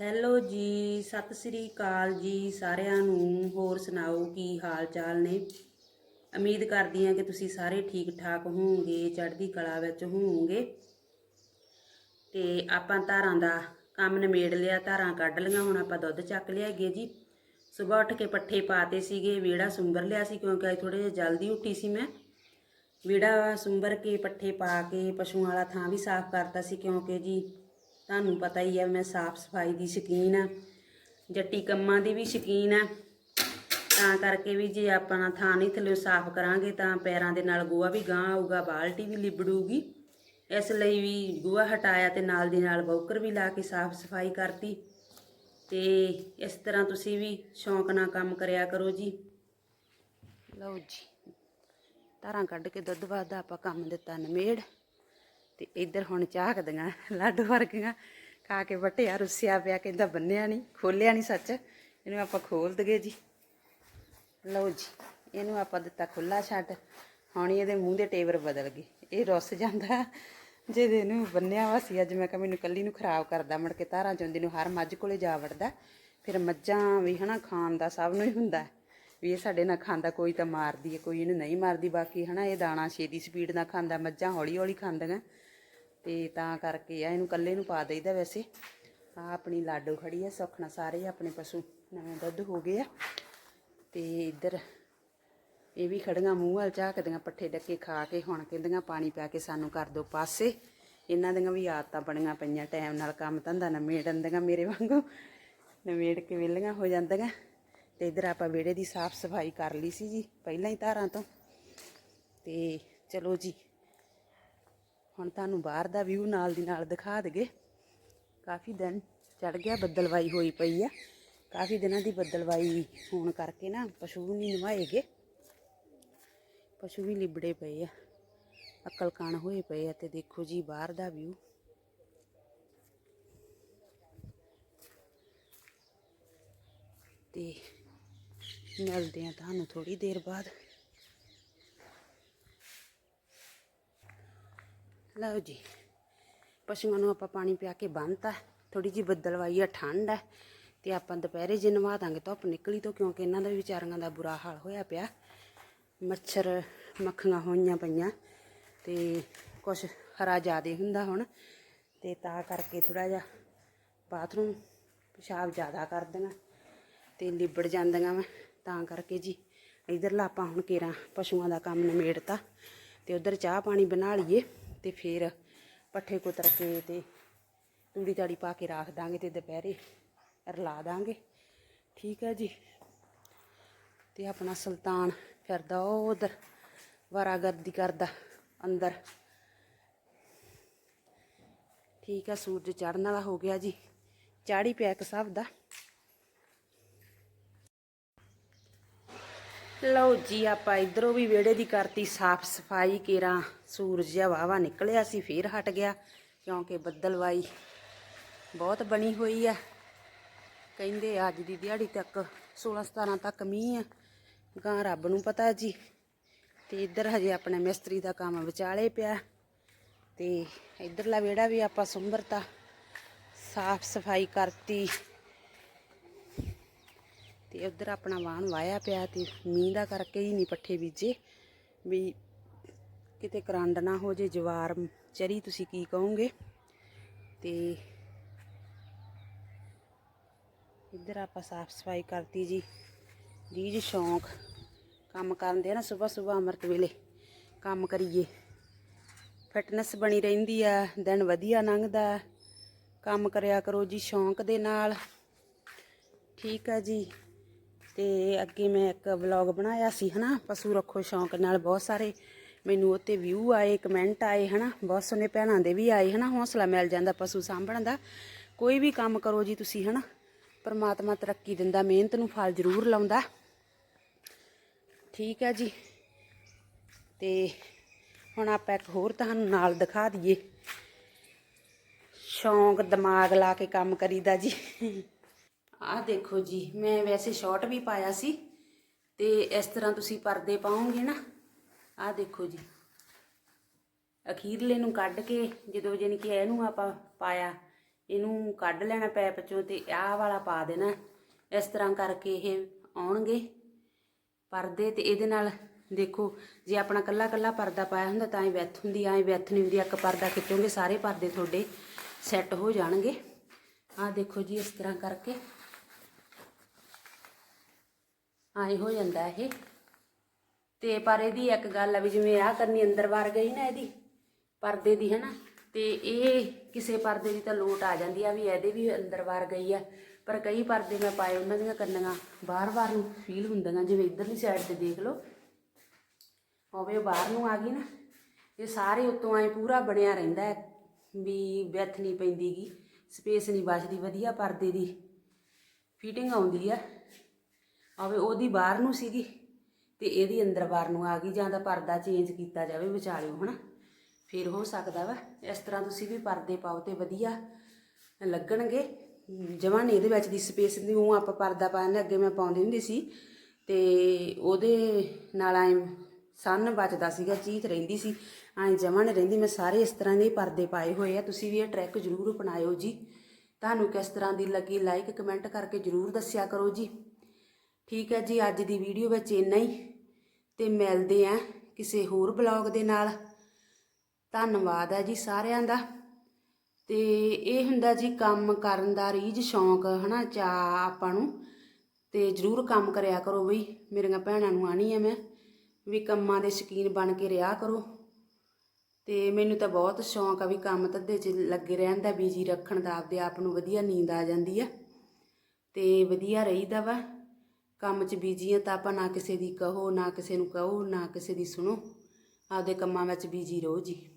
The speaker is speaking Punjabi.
ਹੈਲੋ ਜੀ, ਸਤਿ ਸ੍ਰੀ ਅਕਾਲ ਜੀ ਸਾਰਿਆਂ ਨੂੰ। ਹੋਰ ਸੁਣਾਓ ਕੀ ਹਾਲ ਚਾਲ ਨੇ? ਉਮੀਦ ਕਰਦੀ ਹਾਂ ਕਿ ਤੁਸੀਂ ਸਾਰੇ ਠੀਕ ਠਾਕ ਹੋਵੋਗੇ, ਚੜ੍ਹਦੀ ਕਲਾ ਵਿੱਚ ਹੋਵੋਗੇ। ਤੇ ਆਪਾਂ ਧਾਰਾਂ ਦਾ ਕੰਮ ਨਿਮੇੜ ਲਿਆ, ਧਾਰਾਂ ਕੱਢ ਲਈਆਂ, ਹੁਣ ਆਪਾਂ ਦੁੱਧ ਚੱਕ ਲਿਆਈਏ ਜੀ। ਸਵੇਰ ਉੱਠ ਕੇ ਪੱਠੇ ਪਾਤੇ ਸੀਗੇ, ਵਿਹੜਾ ਸੁੰਬਰ ਲਿਆ ਸੀ ਕਿਉਂਕਿ ਅੱਜ ਥੋੜੇ ਜਿਹਾ ਜਲਦੀ ਉੱਠੀ ਸੀ ਮੈਂ। ਵਿਹੜਾ ਸੁੰਬਰ ਕੇ, ਪੱਠੇ ਪਾ ਕੇ, ਪਸ਼ੂਆਂ ਵਾਲਾ ਥਾਂ ਵੀ ਸਾਫ਼ ਕਰਤਾ ਸੀ ਕਿਉਂਕਿ ਜੀ ਤੁਹਾਨੂੰ ਪਤਾ ਹੀ ਹੈ ਮੈਂ ਸਾਫ਼ ਸਫ਼ਾਈ ਦੀ ਸ਼ੌਕੀਨ ਆ, ਜੱਟੀ ਕੰਮਾਂ ਦੀ ਵੀ ਸ਼ੌਕੀਨ ਆ। ਤਾਂ ਕਰਕੇ ਵੀ ਜੇ ਆਪਾਂ ਥਾਂ ਨਹੀਂ ਥੱਲੇ ਸਾਫ਼ ਕਰਾਂਗੇ, ਤਾਂ ਪੈਰਾਂ ਦੇ ਨਾਲ ਗੋਹਾ ਵੀ ਗਾਂ ਆਊਗਾ, ਬਾਲਟੀ ਵੀ ਲਿਬੜੂਗੀ। ਇਸ ਲਈ ਵੀ ਗੋਹਾ ਹਟਾਇਆ ਤੇ ਨਾਲ ਦੀ ਨਾਲ ਬੌਕਰ ਵੀ ਲਾ ਕੇ ਸਾਫ਼ ਸਫ਼ਾਈ ਕਰਤੀ। ਤੇ ਇਸ ਤਰ੍ਹਾਂ ਤੁਸੀਂ ਵੀ ਸ਼ੌਂਕ ਨਾਲ ਕੰਮ ਕਰਿਆ ਕਰੋ ਜੀ। ਲਓ ਜੀ, ਧਾਰਾਂ ਕੱਢ ਕੇ ਦੁੱਧ ਵਾਦਾ ਆਪਾਂ ਕੰਮ ਦਿੱਤਾ, ਨਮੇੜ। ਤੇ ਇੱਧਰ ਹੁਣ ਝਾਕਦੀਆਂ ਲੱਡੂ ਵਰਗੀਆਂ ਖਾ ਕੇ ਵਟਿਆ, ਰੁੱਸਿਆ ਪਿਆ, ਕਹਿੰਦਾ ਬੰਨਿਆ ਨਹੀਂ ਖੋਲਿਆ ਨਹੀਂ ਸੱਚ। ਇਹਨੂੰ ਆਪਾਂ ਖੋਲ ਦਗੇ ਜੀ। ਲਓ ਜੀ, ਇਹਨੂੰ ਆਪਾਂ ਦਿੱਤਾ ਖੁੱਲਾ ਛੱਡ। ਹੁਣ ਇਹਦੇ ਮੂੰਹ ਦੇ ਟੇਬਰ ਬਦਲ ਗਏ। ਇਹ ਰੁੱਸ ਜਾਂਦਾ। ਜਿਹਦੇ ਨੂੰ ਬੰਨਿਆ ਵਾ ਸੀ, ਅੱਜ ਮੈਂ ਕਿਹਾ ਮੈਨੂੰ ਕੱਲੀ ਨੂੰ ਖਰਾਬ ਕਰਦਾ, ਮੁੜ ਕੇ ਧਾਰਾਂ ਚੋਂਦੀ ਨੂੰ ਹਰ ਮੱਝ ਕੋਲੇ ਜਾ ਵੜਦਾ। ਫਿਰ ਮੱਝਾਂ ਵੀ ਹਨਾ, ਖਾਣ ਦਾ ਸਭ ਨੂੰ ਹੀ ਹੁੰਦਾ। ਵੀ ਇਹ ਸਾਡੇ ਨਾਲ ਖਾਂਦਾ, ਕੋਈ ਤਾਂ ਮਾਰਦੀ ਹੈ, ਕੋਈ ਇਹਨੂੰ ਨਹੀਂ ਮਾਰਦੀ। ਬਾਕੀ ਹਨਾ, ਇਹ ਦਾਣਾ ਛੇਦੀ ਸਪੀਡ ਨਾਲ ਖਾਂਦਾ, ਮੱਝਾਂ ਹੌਲੀ ਹੌਲੀ ਖਾਂਦੀਆਂ। ਤੇ ਤਾਂ ਕਰਕੇ ਆ, ਇਹਨੂੰ ਕੱਲੇ ਨੂੰ ਪਾ ਦੇਈਦਾ ਵੈਸੇ। ਆ ਆਪਣੀ ਲਾਡੋ ਖੜੀ ਆ ਸੁਖਣਾ ਸਾਰੇ ਆਪਣੇ ਪਸ਼ੂ ਨਵੇਂ ਦੁੱਧ ਹੋ ਗਏ ਆ। ਤੇ ਇੱਧਰ ਇਹ ਵੀ ਖੜੀਆਂ ਮੂੰਹ ਵੱਲ ਝਾਕਦੀਆਂ ਪੱਠੇ ਡੱਕੇ ਖਾ ਕੇ ਹੁਣ ਕਹਿੰਦੀਆਂ, ਪਾਣੀ ਪਿਆ ਕੇ ਸਾਨੂੰ ਕਰ ਦਿਓ ਪਾਸੇ। ਇਹਨਾਂ ਦੀਆਂ ਵੀ ਆਦਤਾਂ ਬਣੀਆਂ ਪਈਆਂ, ਟਾਈਮ ਨਾਲ ਕੰਮ ਧੰਦਾ ਨਮੇੜਨ ਦੀਆਂ ਮੇਰੇ ਵਾਂਗੂ ਨਮੇੜ ਕੇ ਵਿਹਲੀਆਂ ਹੋ ਜਾਂਦੀਆਂ। ਤੇ ਇੱਧਰ ਆਪਾਂ ਵਿਹੜੇ ਦੀ ਸਾਫ਼ ਸਫ਼ਾਈ ਕਰ ਲਈ ਸੀ ਜੀ, ਪਹਿਲਾਂ ਹੀ ਧਾਰਾਂ ਤੋਂ। ਤੇ ਚਲੋ ਜੀ ਹੁਣ ਤੁਹਾਨੂੰ ਬਾਹਰ ਦਾ ਵਿਊ ਨਾਲ ਦੀ ਨਾਲ ਦਿਖਾ ਦਗੇ। ਕਾਫੀ ਦਿਨ ਚੜ ਗਿਆ, ਬੱਦਲਵਾਈ ਹੋਈ ਪਈ ਆ। ਕਾਫੀ ਦਿਨਾਂ ਦੀ ਬੱਦਲਵਾਈ ਹੋਣ ਕਰਕੇ ਨਾ ਪਸ਼ੂ ਵੀ ਨਹੀਂ ਨਵਾਏਗੇ। ਪਸ਼ੂ ਵੀ ਲਿਬੜੇ ਪਏ ਆ, ਅਕਲ ਕਾਣ ਹੋਏ ਪਏ ਆ ਤੇ ਦੇਖੋ ਜੀ ਬਾਹਰ ਦਾ ਵਿਊ ਤੇ ਮਿਲਦੇ ਆ ਤੁਹਾਨੂੰ ਥੋੜੀ ਦੇਰ ਬਾਅਦ। ਲਓ ਜੀ। ਪਸ਼ੂਆਂ ਨੂੰ ਆਪਾਂ ਪਾਣੀ ਪਿਆ ਕੇ ਬੰਨਤਾ। ਥੋੜੀ ਜੀ ਬੱਦਲਵਾਈ ਆ, ਠੰਡ ਹੈ ਤੇ ਆਪਾਂ ਦੁਪਹਿਰੇ ਜੇ ਨਵਾ ਦਾਂਗੇ, ਧੁੱਪ ਨਿਕਲੀ ਤੋਂ ਕਿਉਂਕਿ ਇਹਨਾਂ ਦਾ ਵੀ ਵਿਚਾਰੀਆਂ ਦਾ ਬੁਰਾ ਹਾਲ ਹੋਇਆ ਪਿਆ। ਮੱਛਰ ਮੱਖੀਆਂ ਹੋਈਆਂ ਪਈਆਂ। ਤੇ ਕੁਛ ਹਰਾ ਜ਼ਿਆਦੇ ਹੁੰਦਾ ਹੁਣ। ਤੇ ਤਾਂ ਕਰਕੇ ਥੋੜਾ ਜਿਹਾ ਬਾਥਰੂਮ ਪਿਸ਼ਾਬ ਜ਼ਿਆਦਾ ਕਰਦੀਆਂ ਤੇ ਲਿਬੜ ਜਾਂਦੀਆਂ ਵਾ। ਤਾਂ ਕਰਕੇ ਜੀ, ਇਧਰਲਾ ਆਪਾਂ ਹੁਣ ਕੇਰਾਂ ਪਸ਼ੂਆਂ ਦਾ ਕੰਮ ਨਿਮੇੜਤਾ ਤੇ ਉਧਰ ਚਾਹ ਪਾਣੀ ਬਣਾ ਲਈਏ। ਤੇ ਫਿਰ ਪੱਠੇ ਕੁਤਰ ਕੇ ਤੇ ਤੂੜੀ ਤਾੜੀ ਪਾ ਕੇ ਰੱਖ ਦਾਂਗੇ ਤੇ ਦੁਪਹਿਰੇ ਰਲਾ ਦਾਂਗੇ। ਠੀਕ ਹੈ ਜੀ। ਤੇ ਆਪਣਾ ਸੁਲਤਾਨ ਫਿਰਦਾ ਉਹ ਉਧਰ, ਵਾਰਾਗਰਦੀ ਕਰਦਾ ਅੰਦਰ। ਠੀਕ ਹੈ, ਸੂਰਜ ਚੜ੍ਹਨ ਵਾਲਾ ਹੋ ਗਿਆ ਜੀ। ਚਾੜੀ ਪਿਆ ਇੱਕ ਸਭ ਦਾ। ਲਓ ਜੀ, ਆਪਾਂ ਇਧਰੋਂ ਵੀ ਵਿਹੜੇ ਦੀ ਕਰਤੀ ਸਾਫ਼ ਸਫ਼ਾਈ ਕੇਰਾ। ਸੂਰਜ ਜਿਹਾ ਵਾਵਾ ਨਿਕਲਿਆ ਸੀ, ਫੇਰ ਹਟ ਗਿਆ, ਕਿਉਂਕਿ ਬੱਦਲਵਾਈ ਬਹੁਤ ਬਣੀ ਹੋਈ ਆ। ਕਹਿੰਦੇ ਅੱਜ ਦੀ ਦਿਹਾੜੀ ਤੱਕ 16 17 ਤੱਕ ਮੀਂਹ ਆ। ਗਾਂ ਰੱਬ ਨੂੰ ਪਤਾ ਜੀ। ਤੇ ਇੱਧਰ ਹਜੇ ਆਪਣੇ ਮਿਸਤਰੀ ਦਾ ਕੰਮ ਵਿਚਾਲੇ ਪਿਆ। ਤੇ ਇੱਧਰਲਾ ਵਿਹੜਾ ਵੀ ਆਪਾਂ ਸੁੰਬਰਤਾ ਸਾਫ਼ ਸਫ਼ਾਈ ਕਰਤੀ। ਤੇ ਉਧਰ ਆਪਣਾ ਵਾਹਣ ਵਾਇਆ ਪਿਆ ਤੇ ਮੀਂਹ ਦਾ ਕਰਕੇ ਹੀ ਨਹੀਂ ਪੱਠੇ ਬੀਜੇ। ਵੀ ਕਿਤੇ ਕਰੰਡ ਨਾ ਹੋ ਜੇ, ਜਵਾਰ ਚਰੀ, ਤੁਸੀਂ ਕੀ ਕਹੋਗੇ? ਤੇ ਇੱਧਰ ਆਪਾਂ ਸਾਫ਼ ਸਫ਼ਾਈ ਕਰਤੀ ਜੀ। ਜੀ ਸ਼ੌਂਕ। ਕੰਮ ਕਰਨ ਦੇ ਨਾ ਸਵੇਰ ਸਵੇਰ ਅੰਮ੍ਰਿਤ ਵੇਲੇ। ਕੰਮ ਕਰੀਏ। ਫਿਟਨੈਸ ਬਣੀ ਰਹਿੰਦੀ ਆ, ਦਿਨ ਵਧੀਆ ਲੰਘਦਾ। ਕੰਮ ਕਰਿਆ ਕਰੋ ਜੀ, ਸ਼ੌਂਕ ਦੇ ਨਾਲ। ਠੀਕ ਆ ਜੀ। ਤੇ ਅੱਗੇ ਮੈਂ ਇੱਕ ਵਲੌਗ ਬਣਾਇਆ ਸੀ, ਹਨਾ? ਪਸ਼ੂ ਰੱਖੋ ਸ਼ੌਂਕ ਨਾਲ ਬਹੁਤ ਸਾਰੇ। ਮੈਨੂੰ ਉੱਤੇ ਵਿਊ ਆਏ ਕਮੈਂਟ ਆਏ, ਹਨਾ? ਬਹੁਤ ਸੋਹਣੇ ਭੈਣਾਂ ਦੇ ਵੀ ਆਏ, ਹਨਾ? ਹੌਸਲਾ ਮਿਲ ਜਾਂਦਾ ਪਸ਼ੂ ਸਾਂਭਣ ਦਾ। ਕੋਈ ਵੀ ਕੰਮ ਕਰੋ ਜੀ ਤੁਸੀਂ, ਹਨਾ? ਪਰਮਾਤਮਾ ਤਰੱਕੀ ਦਿੰਦਾ, ਮਿਹਨਤ ਨੂੰ ਫਲ ਜ਼ਰੂਰ ਲਾਉਂਦਾ। ਠੀਕ ਹੈ ਜੀ। ਤੇ ਹੁਣ ਆਪਾਂ ਇੱਕ ਹੋਰ ਤੁਹਾਨੂੰ ਨਾਲ ਦਿਖਾ ਦਈਏ। ਸ਼ੌਂਕ ਦਿਮਾਗ ਲਾ ਕੇ ਕੰਮ ਕਰੀਦਾ ਜੀ। ਆਹ ਦੇਖੋ ਜੀ, ਮੈਂ ਵੈਸੇ ਸ਼ਾਰਟ ਵੀ ਪਾਇਆ ਸੀ ਤੇ ਇਸ ਤਰ੍ਹਾਂ ਤੁਸੀਂ ਪਰਦੇ ਪਾਓਗੇ ਨਾ, ਆਹ ਦੇਖੋ ਜੀ। ਅਖੀਰਲੇ ਨੂੰ ਕੱਢ ਕੇ ਜਦੋਂ ਜਾਨੀ ਕਿ ਇਹਨੂੰ ਆਪਾਂ ਪਾਇਆ, ਇਹਨੂੰ ਕੱਢ ਲੈਣਾ ਪੈਪ ਚੋਂ ਤੇ ਆਹ ਵਾਲਾ ਪਾ ਦੇਣਾ। ਇਸ ਤਰ੍ਹਾਂ ਕਰਕੇ ਇਹ ਆਉਣਗੇ ਪਰਦੇ ਤੇ ਇਹਦੇ ਨਾਲ ਦੇਖੋ, ਜੇ ਆਪਣਾ ਕੱਲਾ ਕੱਲਾ ਪਰਦਾ ਪਾਇਆ ਹੁੰਦਾ ਤਾਂ ਇਹ ਵਿੱਥ ਹੁੰਦੀ ਐ ਵਿੱਥ ਨਹੀਂ ਹੁੰਦੀ, ਇੱਕ ਪਰਦਾ ਖਿੱਚੋਗੇ ਸਾਰੇ ਪਰਦੇ ਤੁਹਾਡੇ ਸੈੱਟ ਹੋ ਜਾਣਗੇ। ਆਹ ਦੇਖੋ ਜੀ, ਇਸ ਤਰ੍ਹਾਂ ਕਰਕੇ ਆਏ ਹੋ ਜਾਂਦਾ ਇਹ। ਤੇ ਪਰ ਇਹਦੀ ਇੱਕ ਗੱਲ ਆ ਵੀ ਜਿਵੇਂ ਆਹ ਕਰਨੀ ਅੰਦਰ ਵਾਰ ਗਈ ਨਾ ਇਹਦੀ, ਪਰਦੇ ਦੀ, ਹਨਾ? ਤੇ ਇਹ ਕਿਸੇ ਪਰਦੇ ਦੀ ਤਾਂ ਲੋਟ ਆ ਜਾਂਦੀ ਆ ਵੀ ਇਹਦੇ ਵੀ ਅੰਦਰ ਵਾਰ ਗਈ ਆ। ਪਰ ਕਈ ਪਰਦੇ ਮੈਂ ਪਾਏ ਉਹਨਾਂ ਦੀਆਂ ਕੰਨੀਆਂ ਬਾਰ-ਬਾਰ ਨੂੰ ਫੀਲ ਹੁੰਦੀਆਂ, ਜਿਵੇਂ ਇਧਰਲੀ ਸਾਈਡ ਤੇ ਦੇਖ ਲਓ। ਹੋਵੇ ਉਹ ਬਾਹਰ ਨੂੰ ਆ ਗਈ ਨਾ, ਇਹ ਸਾਰੇ ਉੱਤੋਂ ਐ ਪੂਰਾ ਬਣਿਆ ਰਹਿੰਦਾ ਵੀ ਬੈਥ ਨਹੀਂ ਪੈਂਦੀਗੀ ਸਪੇਸ ਨਹੀਂ ਬਚਦੀ ਵਧੀਆ ਪਰਦੇ ਦੀ। ਫਿਟਿੰਗ ਆਉਂਦੀ ਆ। ਆਵੇ ਉਹਦੀ ਬਾਹਰ ਨੂੰ ਸੀਗੀ ਤੇ ਇਹਦੀ ਅੰਦਰ ਬਾਹਰ ਨੂੰ ਆ ਗਈ ਜਾਂ ਤਾਂ ਪਰਦਾ ਚੇਂਜ ਕੀਤਾ ਜਾਵੇ ਵਿਚਾਲਿਓ, ਹਨਾ? ਫਿਰ ਹੋ ਸਕਦਾ ਵਾ, ਇਸ ਤਰ੍ਹਾਂ ਤੁਸੀਂ ਵੀ ਪਰਦੇ ਪਾਓ ਤੇ ਵਧੀਆ ਲੱਗਣਗੇ। ਜਮਾਂ ਨਹੀਂ ਇਹਦੇ ਵਿੱਚ ਦੀ ਸਪੇਸ ਦੀ, ਉਹ ਆਪਾਂ ਪਰਦਾ ਪਾਉਂਦੇ ਅੱਗੇ ਮੈਂ ਪਾਉਂਦੀ ਹੁੰਦੀ ਸੀ ਤੇ ਉਹਦੇ ਨਾਲ ਐ ਸਨ ਬਚਦਾ ਸੀਗਾ, ਚੀਤ ਰਹਿੰਦੀ ਸੀ। ਐ ਜਮਾਂ ਨਹੀਂ ਰਹਿੰਦੀ, ਮੈਂ ਸਾਰੇ ਇਸ ਤਰ੍ਹਾਂ ਦੇ ਪਰਦੇ ਪਾਏ ਹੋਏ ਆ। ਤੁਸੀਂ ਵੀ ਇਹ ਟਰੈਕ ਜ਼ਰੂਰ ਅਪਣਾਇਓ ਜੀ। ਤੁਹਾਨੂੰ ਕਿਸ ਤਰ੍ਹਾਂ ਦੀ ਲੱਗੀ ਲਾਈਕ ਕਮੈਂਟ ਕਰਕੇ ਜ਼ਰੂਰ ਦੱਸਿਆ ਕਰੋ ਜੀ। ਠੀਕ ਹੈ ਜੀ, ਅੱਜ ਦੀ ਵੀਡੀਓ ਵਿੱਚ ਇੰਨਾ ਹੀ। ਤੇ ਮਿਲਦੇ ਆਂ ਕਿਸੇ ਹੋਰ ਬਲੌਗ ਦੇ ਨਾਲ। ਧੰਨਵਾਦ ਹੈ ਜੀ ਸਾਰਿਆਂ ਦਾ। ਤੇ ਇਹ ਹੁੰਦਾ ਜੀ, ਕੰਮ ਕਰਨ ਦਾ ਰੀਝ ਸ਼ੌਂਕ, ਹਨਾ, ਚਾ ਆਪਾਂ ਨੂੰ। ਤੇ ਜਰੂਰ ਕੰਮ ਕਰਿਆ ਕਰੋ ਬਈ, ਮੇਰੀਆਂ ਭੈਣਾਂ ਨੂੰ ਆਣੀ ਹੈ ਮੈਂ। ਵੀ ਕੰਮਾਂ ਦੇ ਸ਼ਕੀਨ ਬਣ ਕੇ ਰਿਹਾ ਕਰੋ। ਤੇ ਮੈਨੂੰ ਤਾਂ ਬਹੁਤ ਸ਼ੌਂਕ ਆ ਵੀ ਕੰਮ ਧੰਦੇ 'ਚ ਲੱਗੇ ਰਹਿਣ ਦਾ, ਬੀਜੀ ਰੱਖਣ ਦਾ, ਆਪਦੇ ਆਪ ਨੂੰ ਵਧੀਆ ਨੀਂਦ ਆ ਜਾਂਦੀ ਆ। ਤੇ ਵਧੀਆ ਰਹੀਦਾ ਵਾ। ਕੰਮ 'ਚ ਬਿਜ਼ੀ ਆ ਤਾਂ ਆਪਾਂ ਨਾ ਕਿਸੇ ਦੀ ਕਹੋ, ਨਾ ਕਿਸੇ ਨੂੰ ਕਹੋ, ਨਾ ਕਿਸੇ ਦੀ ਸੁਣੋ। ਆਪਦੇ ਕੰਮਾਂ ਵਿੱਚ ਬਿਜ਼ੀ ਰਹੋ ਜੀ।